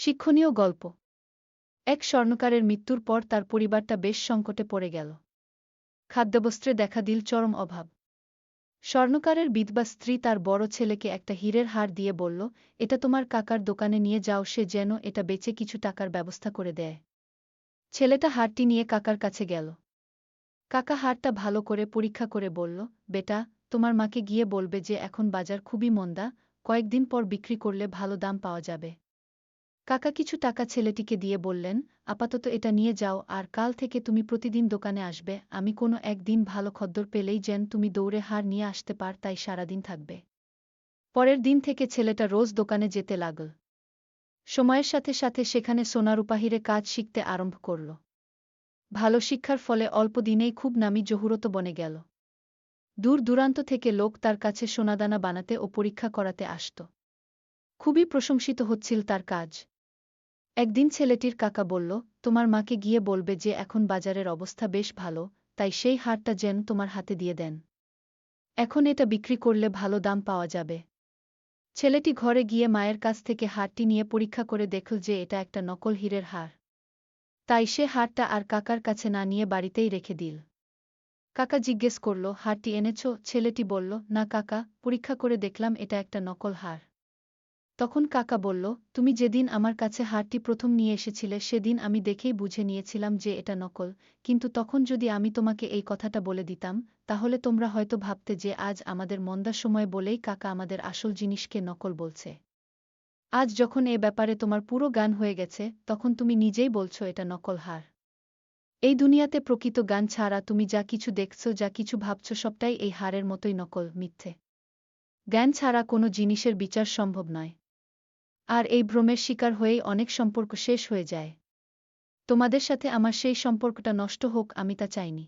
শিক্ষণীয় গল্প। এক স্বর্ণকারের মৃত্যুর পর তার পরিবারটা বেশ সংকটে পড়ে গেল। খাদ্যবস্ত্রে দেখা দিল চরম অভাব। স্বর্ণকারের বিধবা স্ত্রী তার বড় ছেলেকে একটা হীরের হার দিয়ে বলল, এটা তোমার কাকার দোকানে নিয়ে যাও, সে যেন এটা বেচে কিছু টাকার ব্যবস্থা করে দেয়। ছেলেটা হারটি নিয়ে কাকার কাছে গেল। কাকা হারটা ভালো করে পরীক্ষা করে বলল, বেটা, তোমার মাকে গিয়ে বলবে যে এখন বাজার খুবই মন্দা, কয়েকদিন পর বিক্রি করলে ভালো দাম পাওয়া যাবে। কাকা কিছু টাকা ছেলেটিকে দিয়ে বললেন, আপাতত এটা নিয়ে যাও, আর কাল থেকে তুমি প্রতিদিন দোকানে আসবে। আমি কোনো একদিন ভালো খদ্দর পেলেই যেন তুমি দৌড়ে হার নিয়ে আসতে পার, তাই সারাদিন থাকবে। পরের দিন থেকে ছেলেটা রোজ দোকানে যেতে লাগল। সময়ের সাথে সাথে সেখানে সোনারূপাহিরে কাজ শিখতে আরম্ভ করল। ভালো শিক্ষার ফলে অল্প দিনেই খুব নামি জহুরত বনে গেল। দূর দূরান্ত থেকে লোক তার কাছে সোনাদানা বানাতে ও পরীক্ষা করাতে আসত। খুবই প্রশংসিত হচ্ছিল তার কাজ। একদিন ছেলেটির কাকা বলল, তোমার মাকে গিয়ে বলবে যে এখন বাজারের অবস্থা বেশ ভালো, তাই সেই হারটা যেন তোমার হাতে দিয়ে দেন। এখন এটা বিক্রি করলে ভালো দাম পাওয়া যাবে ছেলেটি ঘরে গিয়ে মায়ের কাছ থেকে হারটি নিয়ে পরীক্ষা করে দেখল যে এটা একটা নকল হীরের হার। তাই সে হারটা আর কাকার কাছে না নিয়ে বাড়িতেই রেখে দিল। কাকা জিজ্ঞেস করল, হারটি এনেছ ছেলেটি বলল, না কাকা, পরীক্ষা করে দেখলাম এটা একটা নকল হার। তখন কাকা বলল, তুমি যেদিন আমার কাছে হারটি প্রথম নিয়ে এসেছিলে, সেদিন আমি দেখেই বুঝে নিয়েছিলাম যে এটা নকল। কিন্তু তখন যদি আমি তোমাকে এই কথাটা বলে দিতাম, তাহলে তোমরা হয়তো ভাবতে যে আজ আমাদের মন্দার সময় বলেই কাকা আমাদের আসল জিনিসকে নকল বলছে। আজ যখন এ ব্যাপারে তোমার পুরো গান হয়ে গেছে, তখন তুমি নিজেই বলছো এটা নকল হার। এই দুনিয়াতে প্রকৃত গান ছাড়া তুমি যা কিছু দেখছ, যা কিছু ভাবছ, সবটাই এই হারের মতোই নকল, মিথ্যে। জ্ঞান ছাড়া কোনো জিনিসের বিচার সম্ভব নয়। আর এই ভ্রমের শিকার হয়েই অনেক সম্পর্ক শেষ হয়ে যায়। তোমাদের সাথে আমার সেই সম্পর্কটা নষ্ট হোক, আমি তা চাইনি।